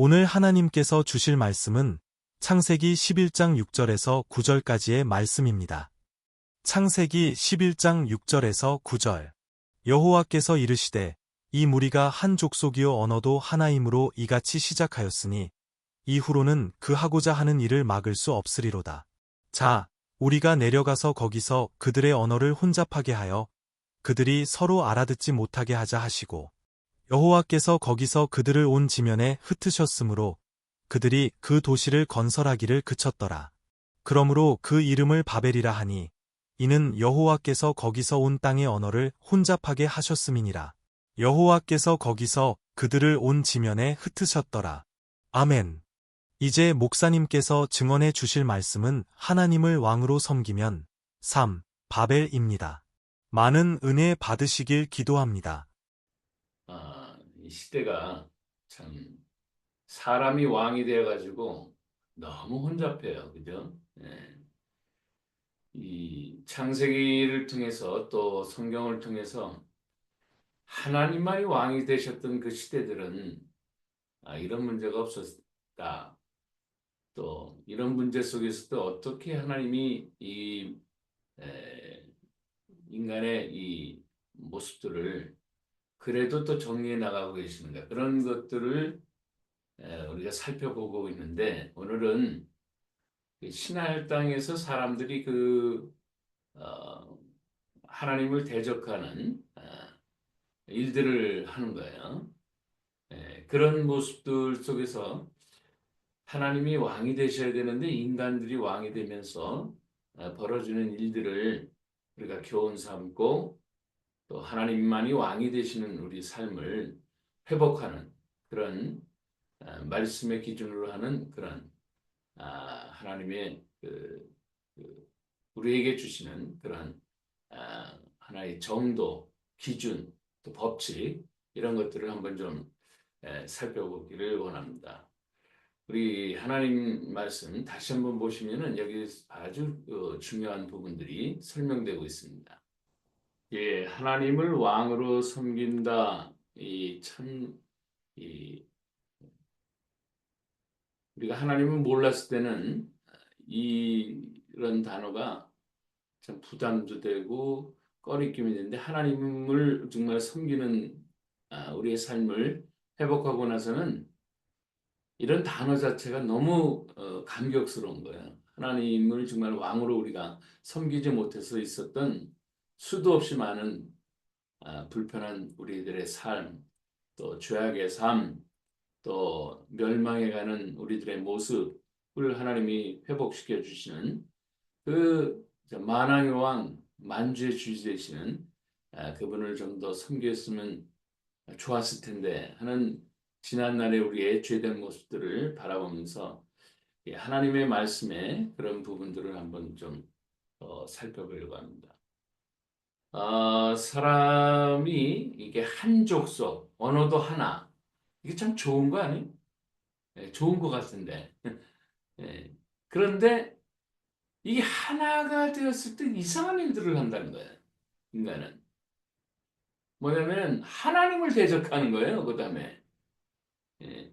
오늘 하나님께서 주실 말씀은 창세기 11장 6절에서 9절까지의 말씀입니다. 창세기 11장 6절에서 9절. 여호와께서 이르시되 이 무리가 한 족속이요 언어도 하나이므로 이같이 시작하였으니 이후로는 그 하고자 하는 일을 막을 수 없으리로다. 자, 우리가 내려가서 거기서 그들의 언어를 혼잡하게 하여 그들이 서로 알아듣지 못하게 하자 하시고 여호와께서 거기서 그들을 온 지면에 흩으셨으므로 그들이 그 도시를 건설하기를 그쳤더라. 그러므로 그 이름을 바벨이라 하니 이는 여호와께서 거기서 온 땅의 언어를 혼잡하게 하셨음이니라. 여호와께서 거기서 그들을 온 지면에 흩으셨더라. 아멘. 이제 목사님께서 증언해 주실 말씀은 하나님을 왕으로 섬기면 3. 바벨입니다. 많은 은혜 받으시길 기도합니다. 아, 이 시대가 참 사람이 왕이 되어가지고 너무 혼잡해요. 그죠? 예. 이 창세기를 통해서 또 성경을 통해서 하나님만이 왕이 되셨던 그 시대들은 아, 이런 문제가 없었다. 또 이런 문제 속에서도 어떻게 하나님이 이 에, 인간의 이 모습들을 그래도 또 정리해 나가고 계시는가 그런 것들을 에, 우리가 살펴보고 있는데 오늘은 신할 땅에서 사람들이 그 어, 하나님을 대적하는 어, 일들을 하는 거예요. 에, 그런 모습들 속에서 하나님이 왕이 되셔야 되는데 인간들이 왕이 되면서 어, 벌어지는 일들을 우리가 교훈 삼고 또 하나님만이 왕이 되시는 우리 삶을 회복하는 그런 어, 말씀의 기준으로 하는 그런 아, 하나님의 그, 그 우리에게 주시는 그런 아, 하나의 정도, 기준, 또 법칙 이런 것들을 한번 좀 살펴보기를 원합니다. 우리 하나님 말씀 다시 한번 보시면은 여기 아주 어, 중요한 부분들이 설명되고 있습니다. 예, 하나님을 왕으로 섬긴다. 이 참, 이, 우리가 하나님을 몰랐을 때는 이, 이런 단어가 참 부담도 되고 꺼리낌이 되는데 하나님을 정말 섬기는 아, 우리의 삶을 회복하고 나서는 이런 단어 자체가 너무 어, 감격스러운 거예요. 하나님을 정말 왕으로 우리가 섬기지 못해서 있었던 수도 없이 많은 아, 불편한 우리들의 삶, 또 죄악의 삶, 또 멸망해가는 우리들의 모습을 하나님이 회복시켜 주시는 그 만왕의 왕, 만주의 주지 되시는 아, 그분을 좀 더 섬겼으면 좋았을 텐데 하는 지난날의 우리의 죄된 모습들을 바라보면서 하나님의 말씀에 그런 부분들을 한번 좀 어, 살펴보려고 합니다. 어, 사람이 이게 한 족속, 언어도 하나, 이게 참 좋은 거 아니에요? 네, 좋은 거 같은데. 네. 그런데 이게 하나가 되었을 때 이상한 일들을 한다는 거예요. 인간은. 뭐냐면 하나님을 대적하는 거예요. 그 다음에 예.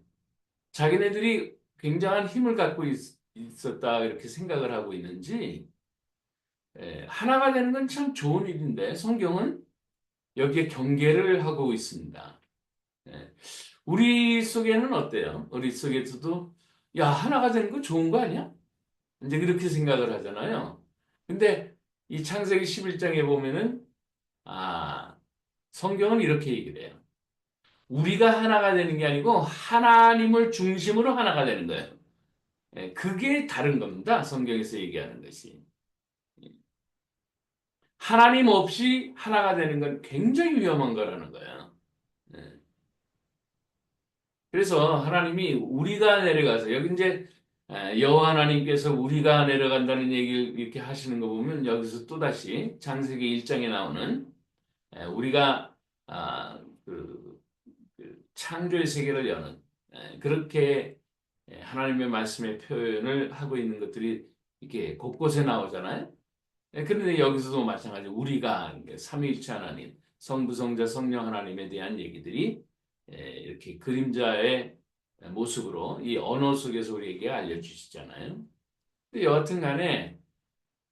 자기네들이 굉장한 힘을 갖고 있, 었다 이렇게 생각을 하고 있는지 예, 하나가 되는 건 참 좋은 일인데 성경은 여기에 경계를 하고 있습니다. 예, 우리 속에는 어때요? 우리 속에서도 야 하나가 되는 거 좋은 거 아니야? 이제 그렇게 생각을 하잖아요. 근데 이 창세기 11장에 보면은 아 성경은 이렇게 얘기를 해요. 우리가 하나가 되는 게 아니고 하나님을 중심으로 하나가 되는 거예요. 예, 그게 다른 겁니다. 성경에서 얘기하는 것이. 하나님 없이 하나가 되는 건 굉장히 위험한 거라는 거예요. 예. 그래서 하나님이 우리가 내려가서 여기 이제 예, 여호와 하나님께서 우리가 내려간다는 얘기를 이렇게 하시는 거 보면 여기서 또 다시 장세기 1장에 나오는 우리가 아, 그 창조의 세계를 여는 그렇게 하나님의 말씀의 표현을 하고 있는 것들이 이렇게 곳곳에 나오잖아요. 그런데 여기서도 마찬가지 우리가 삼위일체 하나님, 성부, 성자, 성령 하나님에 대한 얘기들이 이렇게 그림자의 모습으로 이 언어 속에서 우리에게 알려주시잖아요. 근데 여하튼 간에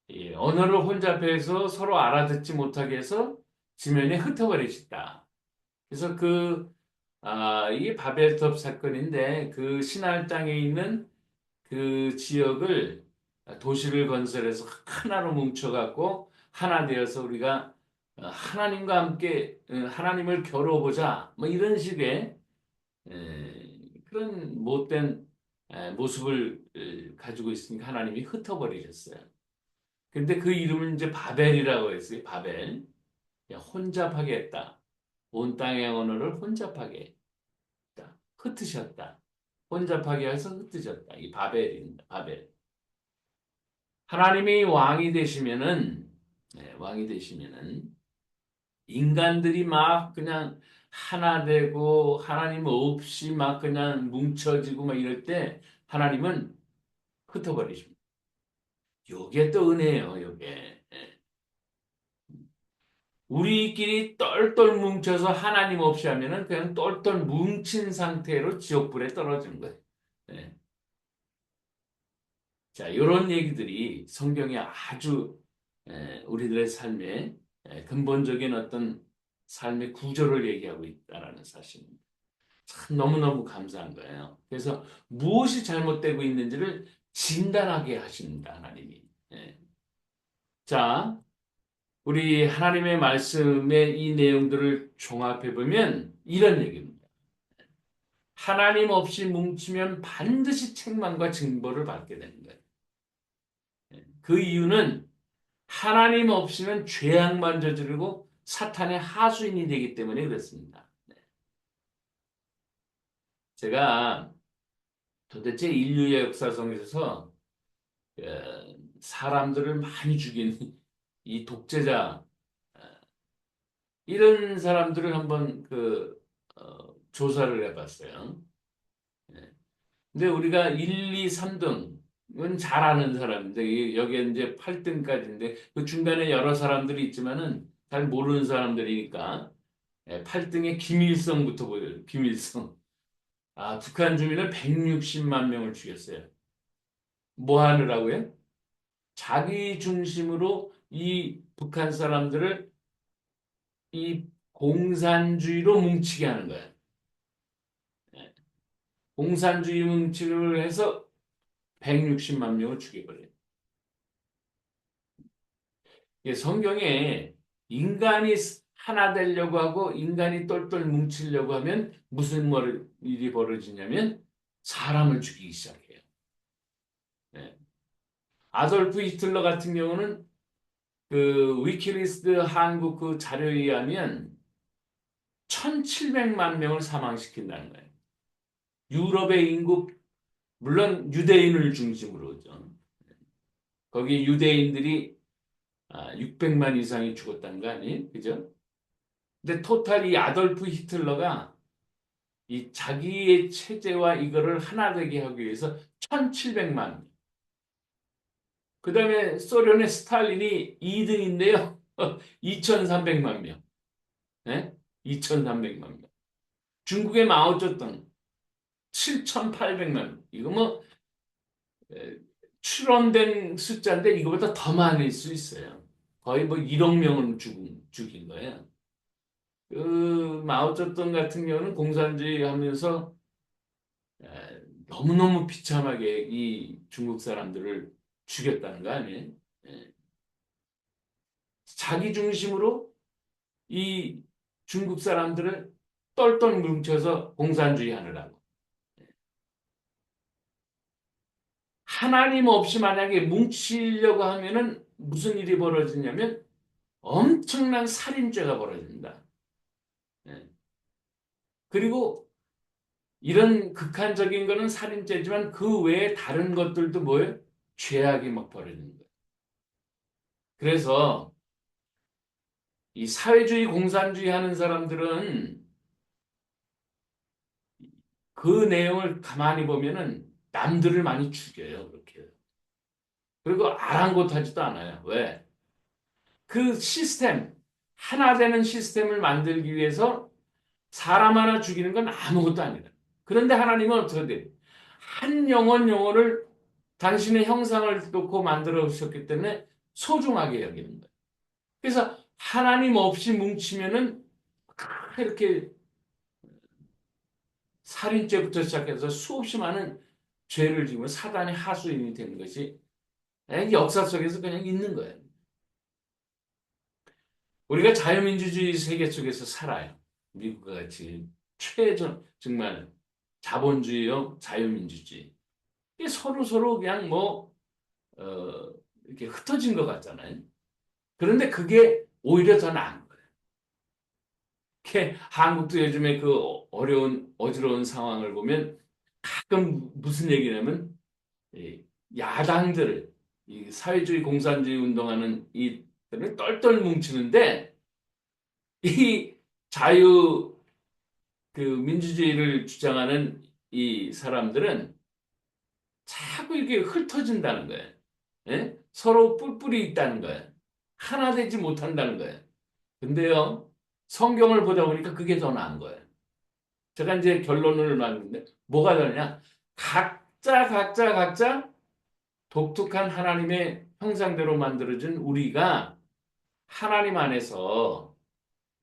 이 언어를 혼잡해서 서로 알아듣지 못하게 해서 지면에 흩어버리셨다. 그래서 그, 아, 이게 바벨탑 사건인데 그 신할 땅에 있는 그 지역을 도시를 건설해서 하나로 뭉쳐갖고 하나 되어서 우리가 하나님과 함께 어, 하나님을 겨뤄보자. 뭐 이런 식의 에, 그런 못된 에, 모습을 에, 가지고 있으니까 하나님이 흩어버리셨어요. 근데 그 이름을 이제 바벨이라고 했어요. 바벨. 야, 혼잡하게 했다. 온 땅의 언어를 혼잡하게 했다. 흩으셨다. 혼잡하게 해서 흩으셨다. 이 바벨입니다. 바벨. 하나님이 왕이 되시면은 네, 왕이 되시면은 인간들이 막 그냥 하나 되고 하나님 없이 막 그냥 뭉쳐지고 막 이럴 때 하나님은 흩어버리십니다. 요게 또 은혜예요, 요게. 예. 우리끼리 똘똘 뭉쳐서 하나님 없이 하면은 그냥 똘똘 뭉친 상태로 지옥불에 떨어지는 거예요. 예. 자, 이런 얘기들이 성경에 아주 에, 우리들의 삶에 에, 근본적인 어떤 삶의 구조를 얘기하고 있다라는 사실입니다. 참 너무너무 감사한 거예요. 그래서 무엇이 잘못되고 있는지를 진단하게 하십니다, 하나님이. 예. 자, 우리 하나님의 말씀의 이 내용들을 종합해 보면 이런 얘기입니다. 하나님 없이 뭉치면 반드시 책망과 징벌을 받게 되는 거예요. 예. 그 이유는 하나님 없이는 죄악만 저지르고 사탄의 하수인이 되기 때문에 그렇습니다. 네. 제가 도대체 인류의 역사 속에서 어, 사람들을 많이 죽인 이 독재자 어, 이런 사람들을 한번 그 어, 조사를 해봤어요. 네. 근데 우리가 1, 2, 3등 은잘 아는 사람인데 여기에 이제 8등까지인데 그 중간에 여러 사람들이 있지만은 잘 모르는 사람들이니까 8등에 김일성부터 보여요. 김일성. 아, 북한 주민을 160만 명을 죽였어요. 뭐 하느라고요? 자기 중심으로 이 북한 사람들을 이 공산주의로 뭉치게 하는 거예요. 예. 공산주의 뭉치를 해서 160만 명을 죽여버려요. 성경에 인간이 하나 되려고 하고 인간이 똘똘 뭉치려고 하면 무슨 일이 벌어지냐면 사람을 죽이기 시작해요. 네. 아돌프 히틀러 같은 경우는 그 위키리스트 한국 그 자료에 의하면 1700만 명을 사망시킨다는 거예요. 유럽의 인구 물론 유대인을 중심으로죠. 거기 유대인들이 600만 아, 이상이 죽었다는 거 아니에요? 그죠? 근데 토탈이 아돌프 히틀러가 이 자기의 체제와 이거를 하나 되게 하기 위해서 1700만. 그 다음에 소련의 스탈린이 2등인데요. 2300만 명. 네? 2300만 명. 중국의 마오쩌둥 7800만. 이거 뭐 출원된 숫자인데 이거보다 더 많을 수 있어요. 거의 뭐 1억 명을 죽인, 죽인 거예요. 그 마오쩌둥 같은 경우는 공산주의 하면서 너무너무 비참하게 이 중국 사람들을 죽였다는 거 아니에요? 자기 중심으로 이 중국 사람들을 똘똘 뭉쳐서 공산주의 하느라고. 하나님 없이 만약에 뭉치려고 하면은 무슨 일이 벌어지냐면 엄청난 살인죄가 벌어진다. 예. 그리고 이런 극한적인 거는 살인죄지만 그 외에 다른 것들도 뭐예요? 죄악이 막 벌어지는 거예요. 그래서 이 사회주의 공산주의 하는 사람들은 그 내용을 가만히 보면은 남들을 많이 죽여요. 그렇게. 그리고 아랑곳하지도 않아요. 왜? 그 시스템, 하나 되는 시스템을 만들기 위해서 사람 하나 죽이는 건 아무것도 아니다. 그런데 하나님은 어떻게 돼요? 한 영혼 영혼을 당신의 형상을 놓고 만들어 주셨기 때문에 소중하게 여기는 거예요. 그래서 하나님 없이 뭉치면은 이렇게 살인죄부터 시작해서 수없이 많은 죄를 지으면 사단의 하수인이 되는 것이 역사 속에서 그냥 있는 거예요. 우리가 자유민주주의 세계 속에서 살아요. 미국과 같이 최전 정말 자본주의형 자유민주주의. 서로 서로 그냥 뭐 어, 이렇게 흩어진 것 같잖아요. 그런데 그게 오히려 더 나은 거예요. 이렇게 한국도 요즘에 그 어려운 어지러운 상황을 보면 가끔 무슨 얘기냐면 이 야당들을 이 사회주의 공산주의 운동하는 이들을 똘똘 뭉치는데 이 자유 그 민주주의를 주장하는 이 사람들은 자꾸 이렇게 흩어진다는 거예요. 예? 서로 뿔뿔이 있다는 거예요. 하나 되지 못한다는 거예요. 근데요, 성경을 보다 보니까 그게 더 나은 거예요. 제가 이제 결론을 말했는데, 뭐가 다르냐? 각자, 각자, 각자 독특한 하나님의 형상대로 만들어진 우리가 하나님 안에서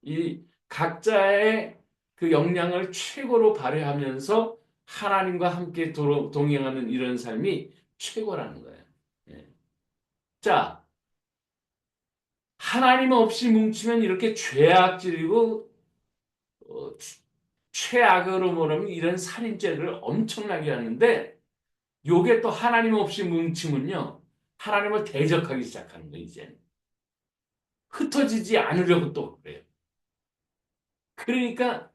이 각자의 그 역량을 최고로 발휘하면서 하나님과 함께 도로- 동행하는 이런 삶이 최고라는 거예요. 예. 자, 하나님 없이 뭉치면 이렇게 죄악질이고 어, 취- 최악으로 말하면 이런 살인죄를 엄청나게 하는데 요게 또 하나님 없이 뭉치면요 하나님을 대적하기 시작하는 거예요 이제 흩어지지 않으려고 또 그래요. 그러니까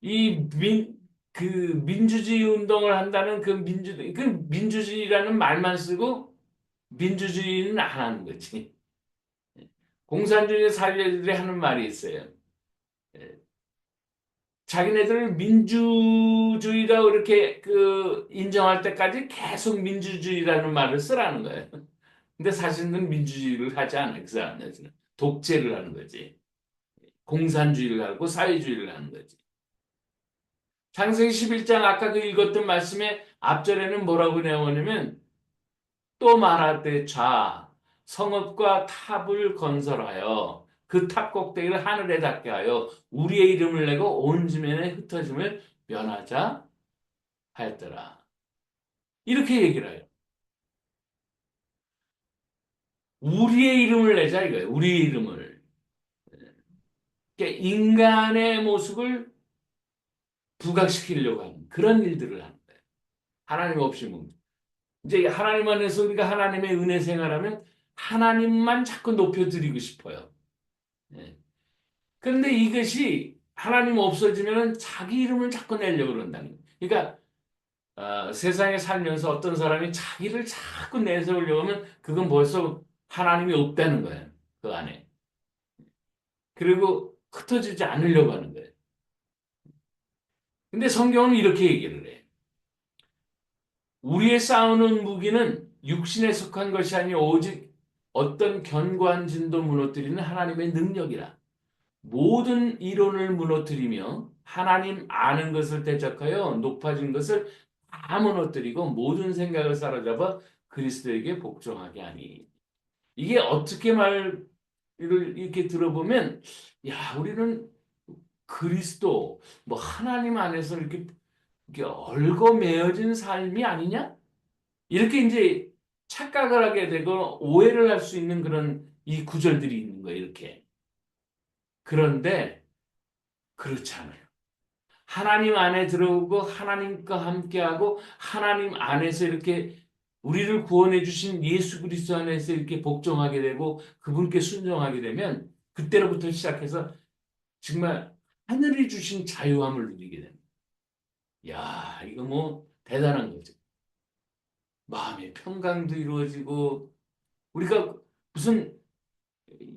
이 민, 그 민주주의 운동을 한다는 그 민주, 그 민주주의라는 말만 쓰고 민주주의는 안 하는 거지. 공산주의 사회들이 하는 말이 있어요. 예. 자기네들 민주주의라고 이렇게 그 인정할 때까지 계속 민주주의라는 말을 쓰라는 거예요. 근데 사실은 민주주의를 하지 않아요. 그 사람들은. 독재를 하는 거지. 공산주의를 하고 사회주의를 하는 거지. 창세기 11장 아까 그 읽었던 말씀에 앞절에는 뭐라고 나오냐면 또 말하되 좌 성읍과 탑을 건설하여 그 탑 꼭대기를 하늘에 닿게 하여 우리의 이름을 내고 온 지면에 흩어짐을 면하자 하였더라. 이렇게 얘기를 해요. 우리의 이름을 내자 이거예요. 우리의 이름을. 그러니까 인간의 모습을 부각시키려고 하는 그런 일들을 하는 거예요. 하나님 없이 뭐 이제 하나님 안에서 우리가 하나님의 은혜 생활하면 하나님만 자꾸 높여드리고 싶어요. 예. 그런데 이것이 하나님 없어지면 자기 이름을 자꾸 내려고 그런다는. 그러니까 어, 세상에 살면서 어떤 사람이 자기를 자꾸 내세우려고 하면 그건 벌써 하나님이 없다는 거예요. 그 안에. 그리고 흩어지지 않으려고 하는 거예요. 근데 성경은 이렇게 얘기를 해. 우리의 싸우는 무기는 육신에 속한 것이 아니 오직 어떤 견고한 진도 무너뜨리는 하나님의 능력이라. 모든 이론을 무너뜨리며 하나님 아는 것을 대적하여 높아진 것을 다 무너뜨리고 모든 생각을 사로잡아 그리스도에게 복종하게 하니. 이게 어떻게 말을 이렇게 들어보면 야 우리는 그리스도 뭐 하나님 안에서 이렇게, 이렇게 얽어매어진 삶이 아니냐? 이렇게 이제 착각을 하게 되고 오해를 할 수 있는 그런 이 구절들이 있는 거예요. 이렇게. 그런데 그렇지 않아요. 하나님 안에 들어오고 하나님과 함께하고 하나님 안에서 이렇게 우리를 구원해 주신 예수 그리스도 안에서 이렇게 복종하게 되고 그분께 순종하게 되면 그때로부터 시작해서 정말 하늘이 주신 자유함을 누리게 됩니다. 야, 이거 뭐 대단한 거죠. 마음의 평강도 이루어지고 우리가 무슨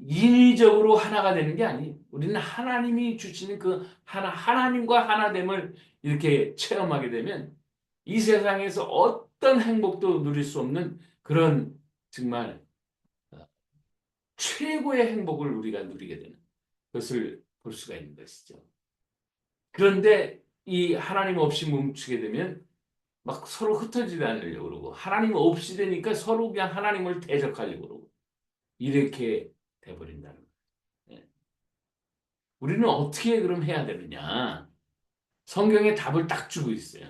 인위적으로 하나가 되는 게 아니. 우리는 하나님이 주시는 그 하나 하나님과 하나됨을 이렇게 체험하게 되면 이 세상에서 어떤 행복도 누릴 수 없는 그런 정말 최고의 행복을 우리가 누리게 되는 것을 볼 수가 있는 것이죠. 그런데 이 하나님 없이 뭉치게 되면 막 서로 흩어지지 않으려고 그러고 하나님 없이 되니까 서로 그냥 하나님을 대적하려고 그러고 이렇게 돼버린다는 거예요. 예. 우리는 어떻게 그럼 해야 되느냐? 성경에 답을 딱 주고 있어요.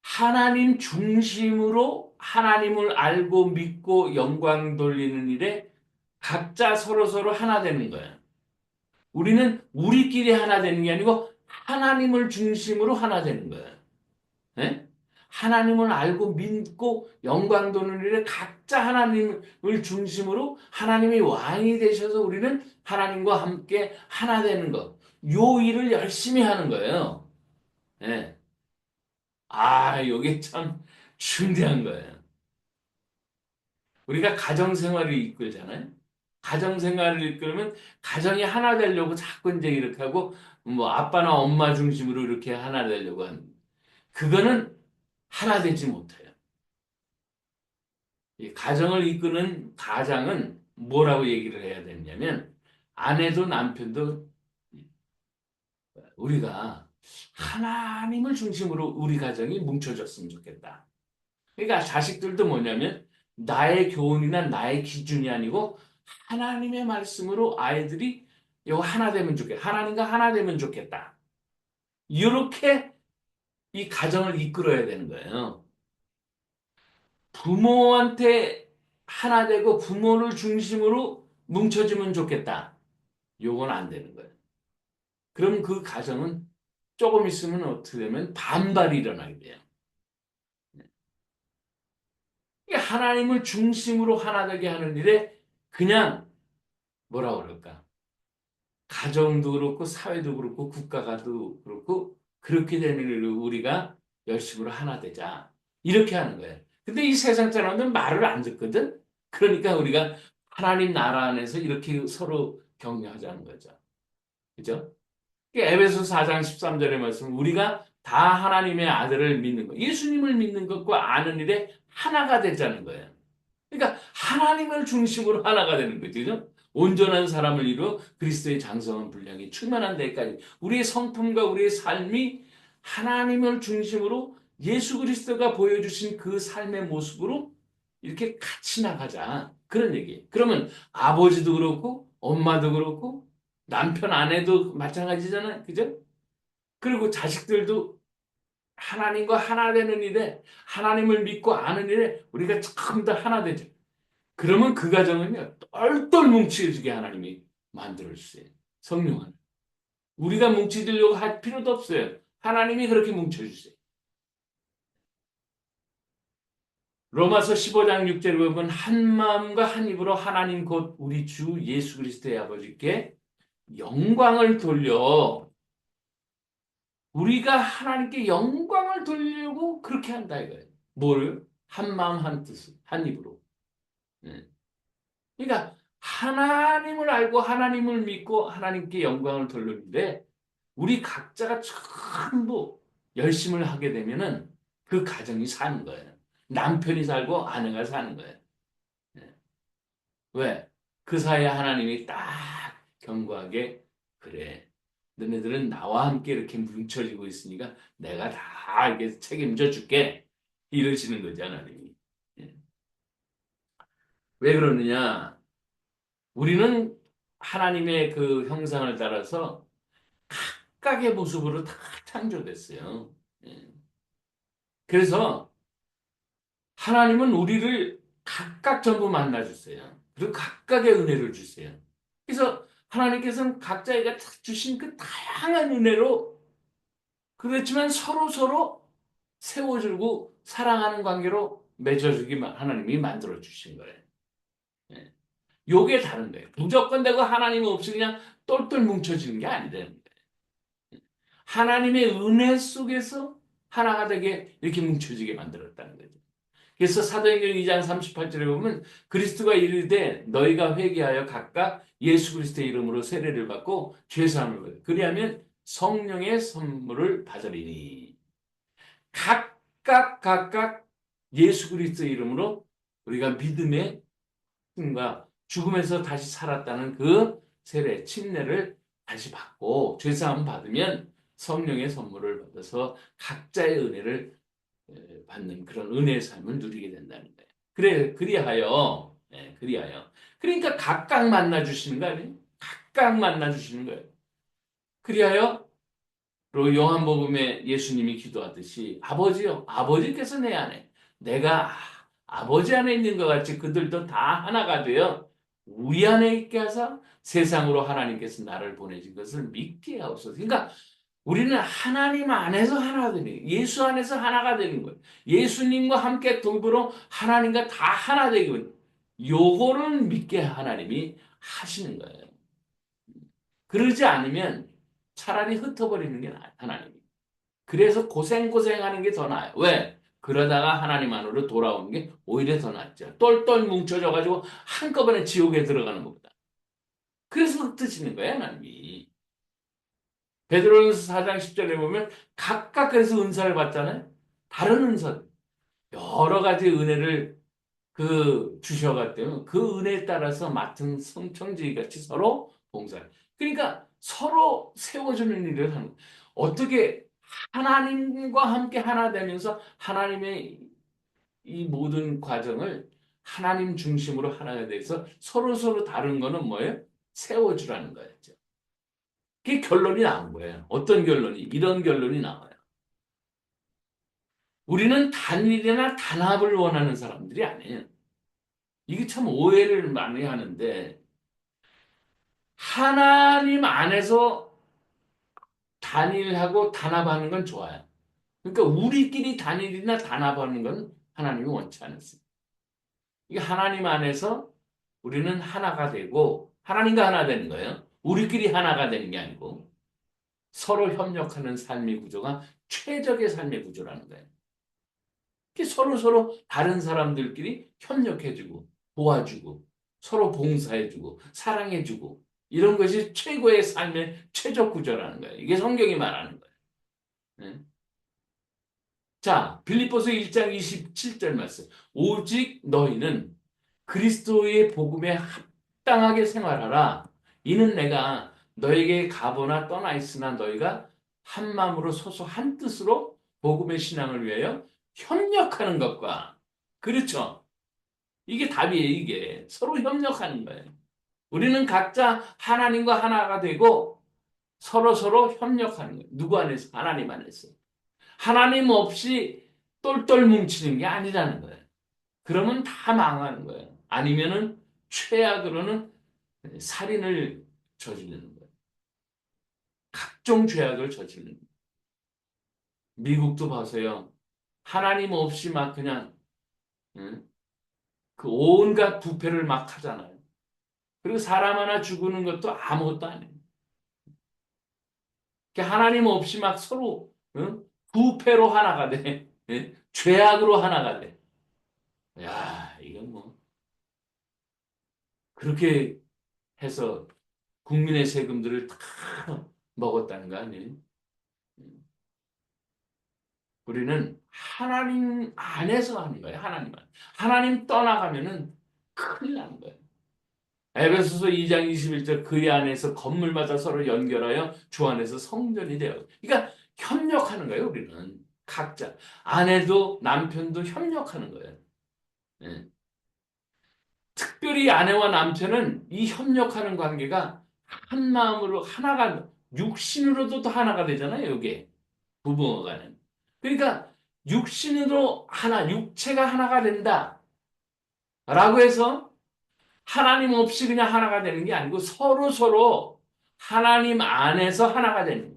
하나님 중심으로 하나님을 알고 믿고 영광 돌리는 일에 각자 서로서로 하나 되는 거예요. 우리는 우리끼리 하나 되는 게 아니고 하나님을 중심으로 하나 되는 거예요. 예? 하나님을 알고 믿고 영광 도는 일에 각자 하나님을 중심으로 하나님이 왕이 되셔서 우리는 하나님과 함께 하나 되는 것. 요 일을 열심히 하는 거예요. 예. 아, 이게 참 중대한 거예요. 우리가 가정생활을 이끌잖아요. 가정 생활을 이끌면 가정이 하나 되려고 자꾸 이제 이렇게 하고 뭐 아빠나 엄마 중심으로 이렇게 하나 되려고 하는 그거는 하나 되지 못해요. 이 가정을 이끄는 가장은 뭐라고 얘기를 해야 되냐면 아내도 남편도 우리가 하나님을 중심으로 우리 가정이 뭉쳐졌으면 좋겠다. 그러니까 자식들도 뭐냐면 나의 교훈이나 나의 기준이 아니고 하나님의 말씀으로 아이들이 이거 하나 되면 좋겠다. 하나님과 하나 되면 좋겠다. 이렇게 이 가정을 이끌어야 되는 거예요. 부모한테 하나 되고 부모를 중심으로 뭉쳐지면 좋겠다. 요건 안 되는 거예요. 그럼 그 가정은 조금 있으면 어떻게 되면 반발이 일어나게 돼요. 하나님을 중심으로 하나 되게 하는 일에 그냥 뭐라 그럴까? 가정도 그렇고 사회도 그렇고 국가가도 그렇고 그렇게 되는 일을 우리가 열심으로 하나 되자 이렇게 하는 거예요. 근데 이 세상 사람들은 말을 안 듣거든. 그러니까 우리가 하나님 나라 안에서 이렇게 서로 격려하자는 거죠. 그죠? 에베소 4장 13절의 말씀 우리가 다 하나님의 아들을 믿는 것, 예수님을 믿는 것과 아는 일에 하나가 되자는 거예요. 그러니까 하나님을 중심으로 하나가 되는 거죠. 그죠? 온전한 사람을 이루어 그리스도의 장성한 분량이 충만한 데까지 우리의 성품과 우리의 삶이 하나님을 중심으로 예수 그리스도가 보여주신 그 삶의 모습으로 이렇게 같이 나가자. 그런 얘기. 그러면 아버지도 그렇고 엄마도 그렇고 남편 아내도 마찬가지잖아요. 그죠? 그리고 자식들도 하나님과 하나 되는 일에 하나님을 믿고 아는 일에 우리가 참더 하나 되죠. 그러면 그 가정은요 똘똘 뭉치게 하나님이 만들어 주세요. 성령 하나. 우리가 뭉치려고 할 필요도 없어요. 하나님이 그렇게 뭉쳐 주세요. 로마서 15장 6절에 보면 한 마음과 한 입으로 하나님 곧 우리 주 예수 그리스도의 아버지께 영광을 돌려 우리가 하나님께 영광을 돌리려고 그렇게 한다 이거예요. 뭘? 한 마음 한 뜻, 한 입으로. 네. 그러니까 하나님을 알고 하나님을 믿고 하나님께 영광을 돌리는데 우리 각자가 전부 열심을 하게 되면은 그 가정이 사는 거예요. 남편이 살고 아내가 사는 거예요. 네. 왜? 그 사이에 하나님이 딱 견고하게 그래. 너네들은 나와 함께 이렇게 뭉쳐지고 있으니까 내가 다 이렇게 책임져 줄게. 이러시는 거죠, 하나님이. 예. 왜 그러느냐? 우리는 하나님의 그 형상을 따라서 각각의 모습으로 다 창조됐어요. 예. 그래서 하나님은 우리를 각각 전부 만나주세요. 그리고 각각의 은혜를 주세요. 그래서 하나님께서는 각자에게 주신 그 다양한 은혜로 그렇지만 서로 서로 세워주고 사랑하는 관계로 맺어주기 하나님이 만들어 주신 거예요. 예. 요게 다른 거예요. 무조건 되고 하나님 없이 그냥 똘똘 뭉쳐지는 게 아니라는 거예요. 하나님의 은혜 속에서 하나가 되게 이렇게 뭉쳐지게 만들었다는 거죠. 그래서 사도행전 2장 38절에 보면 그리스도가 이르되 너희가 회개하여 각각 예수 그리스도의 이름으로 세례를 받고 죄 사함을 받으 그리하면 성령의 선물을 받으리니 각각 각각 예수 그리스도의 이름으로 우리가 믿음의 힘과 죽음에서 다시 살았다는 그 세례 침례를 다시 받고 죄사함 받으면 성령의 선물을 받아서 각자의 은혜를 에, 받는 그런 은혜의 삶을 누리게 된다는 거예요. 그래 그리하여 예, 그리하여 그러니까 각각 만나 주시는 거 아니에요? 각각 만나 주시는 거예요. 그리하여 로 요한복음에 예수님이 기도하듯이 아버지요 아버지께서 내 안에 내가 아버지 안에 있는 것 같이 그들도 다 하나가 되어 우리 안에 있게 하사 세상으로 하나님께서 나를 보내신 것을 믿게 하옵소서. 그러니까 우리는 하나님 안에서 하나 되는 예수 안에서 하나가 되는 거예요. 예수님과 함께 더불어 하나님과 다 하나 되고 요거를 믿게 하나님이 하시는 거예요. 그러지 않으면 차라리 흩어버리는 게 나아요. 하나님이. 그래서 고생고생하는 게 더 나아요. 왜? 그러다가 하나님 안으로 돌아오는 게 오히려 더 낫죠. 똘똘 뭉쳐져 가지고 한꺼번에 지옥에 들어가는 것보다. 그래서 흩으시는 거예요, 하나님이. 베드로전서 4장 10절에 보면 각각 그래서 은사를 받잖아요. 다른 은사, 여러 가지 은혜를 그 주셔갔대요. 그 은혜에 따라서 맡은 성청지기 같이 서로 봉사를. 그러니까 서로 세워주는 일을 하는 거예요. 어떻게 하나님과 함께 하나 되면서 하나님의 이 모든 과정을 하나님 중심으로 하나가 돼서 서로 서로 다른 거는 뭐예요? 세워주라는 거였죠. 그게 결론이 나온 거예요. 어떤 결론이? 이런 결론이 나와요. 우리는 단일이나 단합을 원하는 사람들이 아니에요. 이게 참 오해를 많이 하는데 하나님 안에서 단일하고 단합하는 건 좋아요. 그러니까 우리끼리 단일이나 단합하는 건 하나님이 원치 않았습니다. 이게 하나님 안에서 우리는 하나가 되고 하나님과 하나 되는 거예요. 우리끼리 하나가 되는 게 아니고 서로 협력하는 삶의 구조가 최적의 삶의 구조라는 거예요. 서로 서로 다른 사람들끼리 협력해주고 도와주고 서로 봉사해주고 사랑해주고 이런 것이 최고의 삶의 최적 구조라는 거예요. 이게 성경이 말하는 거예요. 네? 자, 빌립보서 1장 27절 말씀. 오직 너희는 그리스도의 복음에 합당하게 생활하라. 이는 내가 너에게 가보나 떠나 있으나 너희가 한 마음으로 서서 한 뜻으로 복음의 신앙을 위하여 협력하는 것과 그렇죠. 이게 답이에요. 이게 서로 협력하는 거예요. 우리는 각자 하나님과 하나가 되고 서로 서로 협력하는 거예요. 누구 안에서? 하나님 안에서. 하나님 없이 똘똘 뭉치는 게 아니라는 거예요. 그러면 다 망하는 거예요. 아니면은 최악으로는 살인을 저지르는 거예요. 각종 죄악을 저지르는 거예요. 미국도 봐서요. 하나님 없이 막 그냥 응? 그 온갖 부패를 막 하잖아요. 그리고 사람 하나 죽는 것도 아무것도 아니에요. 하나님 없이 막 서로 응? 부패로 하나가 돼. 응? 죄악으로 하나가 돼. 야, 이건 뭐 그렇게 해서 국민의 세금들을 다 먹었다는 거 아니에요? 우리는 하나님 안에서 하는 거예요. 하나님 안. 하나님 떠나가면은 큰일 나는 거예요. 에베소서 2장 21절 그의 안에서 건물마다 서로 연결하여 주 안에서 성전이 되어. 그러니까 협력하는 거예요. 우리는 각자 아내도 남편도 협력하는 거예요. 네. 특별히 아내와 남편은 이 협력하는 관계가 한 마음으로 하나가 육신으로도 또 하나가 되잖아요. 이게 부부간은. 그러니까 육신으로 하나, 육체가 하나가 된다. 라고 해서 하나님 없이 그냥 하나가 되는 게 아니고 서로 서로 하나님 안에서 하나가 되는 거예요.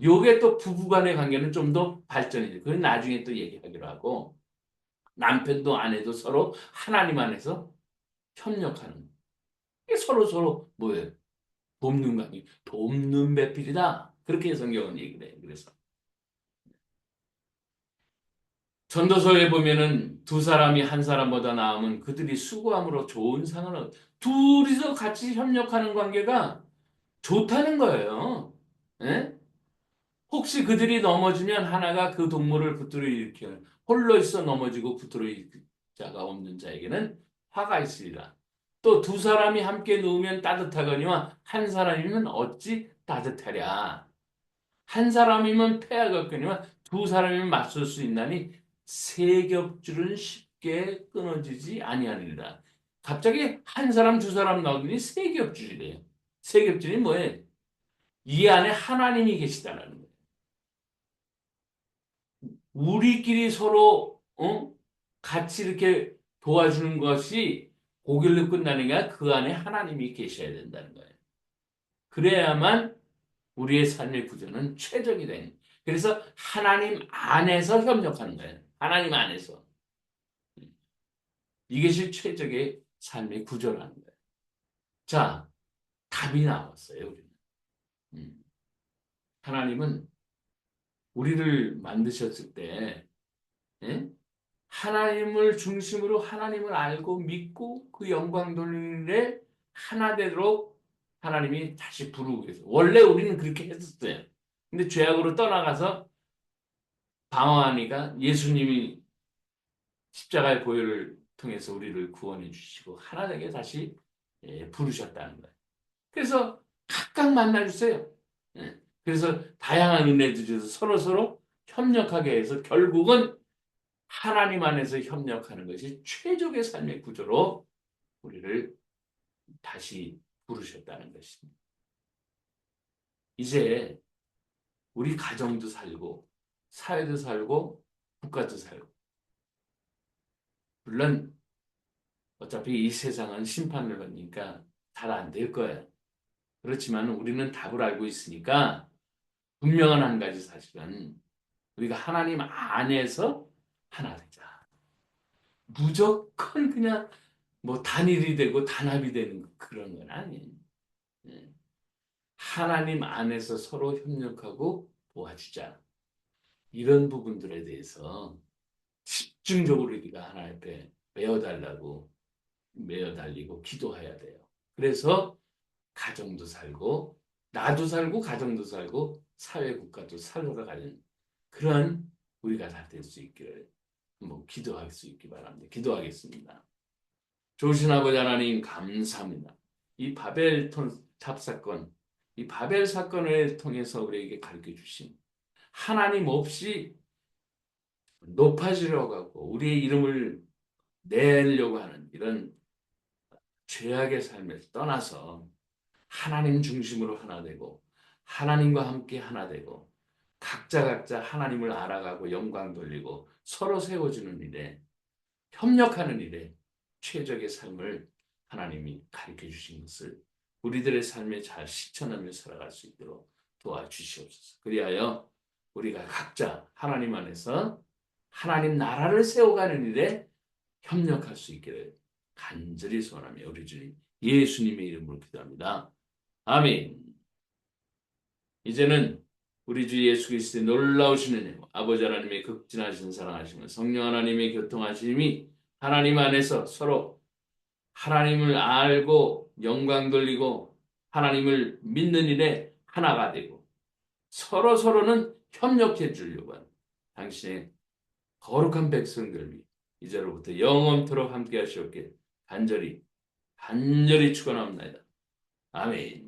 요게 또 부부간의 관계는 좀 더 발전이 돼요. 그건 나중에 또 얘기하기로 하고 남편도 아내도 서로 하나님 안에서 협력하는 거예요. 서로 서로 뭐예요? 돕는 관계, 돕는 배필이다. 그렇게 성경은 얘기를 해요. 그래서 전도서에 보면은 두 사람이 한 사람보다 나으면 그들이 수고함으로 좋은 상을 얻. 둘이서 같이 협력하는 관계가 좋다는 거예요. 예? 혹시 그들이 넘어지면 하나가 그 동물을 붙들어 일으키는 홀로 있어 넘어지고 붙들어 일으킬 자가 없는 자에게는 화가 있으리라. 또 두 사람이 함께 누우면 따뜻하거니와 한 사람이면 어찌 따뜻하랴. 한 사람이면 패하겠거니와 두 사람이면 맞설 수 있나니 세 겹줄은 쉽게 끊어지지 아니하니라. 갑자기 한 사람 두 사람 나오더니 세 겹줄이래요. 세 겹줄이 뭐예요? 이 안에 하나님이 계시다는 거예요. 우리끼리 서로 어? 같이 이렇게 도와주는 것이 고길로 끝나는 게 아니라 그 안에 하나님이 계셔야 된다는 거예요. 그래야만 우리의 삶의 구조는 최적이 되는. 그래서 하나님 안에서 협력하는 거예요. 하나님 안에서. 이것이 최적의 삶의 구조라는 거예요. 자, 답이 나왔어요, 우리는. 음. 하나님은 우리를 만드셨을 때, 예? 하나님을 중심으로 하나님을 알고 믿고 그 영광 일에 하나 되도록 하나님이 다시 부르고 계세요. 원래 우리는 그렇게 했었어요. 근데 죄악으로 떠나가서 방황하니까 예수님이 십자가의 보혈을 통해서 우리를 구원해 주시고 하나 되게 다시 예, 부르셨다는 거예요. 그래서 각각 만나주세요. 예. 그래서 다양한 은혜 주셔서 서로 서로 협력하게 해서 결국은 하나님 안에서 협력하는 것이 최적의 삶의 구조로 우리를 다시 부르셨다는 것입니다. 이제 우리 가정도 살고 사회도 살고 국가도 살고 물론 어차피 이 세상은 심판을 받으니까 잘 안 될 거예요. 그렇지만 우리는 답을 알고 있으니까 분명한 한 가지 사실은 우리가 하나님 안에서 하나 되자. 무조건 그냥 뭐 단일이 되고 단합이 되는 그런 건 아니에요. 예. 하나님 안에서 서로 협력하고 도와주자. 이런 부분들에 대해서 집중적으로 우리가 하나님 앞에 메어달라고 메어달리고 기도해야 돼요. 그래서 가정도 살고 나도 살고 가정도 살고 사회 국가도 살아가는 그런 우리가 다 될 수 있기를 한번 기도할 수 있기 바랍니다. 기도하겠습니다. 좋으신 아버지 하나님 감사합니다. 이 바벨 탑 사건, 이 바벨 사건을 통해서 우리에게 가르쳐 주신 하나님 없이 높아지려고 하고 우리의 이름을 내려고 하는 이런 죄악의 삶에서 떠나서 하나님 중심으로 하나 되고 하나님과 함께 하나 되고 각자 각자 하나님을 알아가고 영광 돌리고 서로 세워주는 일에 협력하는 일에 최적의 삶을 하나님이 가르쳐 주신 것을 우리들의 삶에 잘 실천하며 살아갈 수 있도록 도와주시옵소서. 그리하여 우리가 각자 하나님 안에서 하나님 나라를 세워가는 일에 협력할 수 있기를 간절히 소원하며 우리 주님 예수님의 이름으로 기도합니다. 아멘. 이제는 우리 주 예수 그리스도의 놀라우신 은혜, 아버지 하나님의 극진하신 사랑하심을 성령 하나님의 교통하심이 하나님 안에서 서로 하나님을 알고 영광 돌리고 하나님을 믿는 일에 하나가 되고 서로 서로는 협력해 주려고 하는 당신의 거룩한 백성들 위 이제로부터 영원토록 함께 하시옵길 간절히 간절히 축원합니다. 아멘.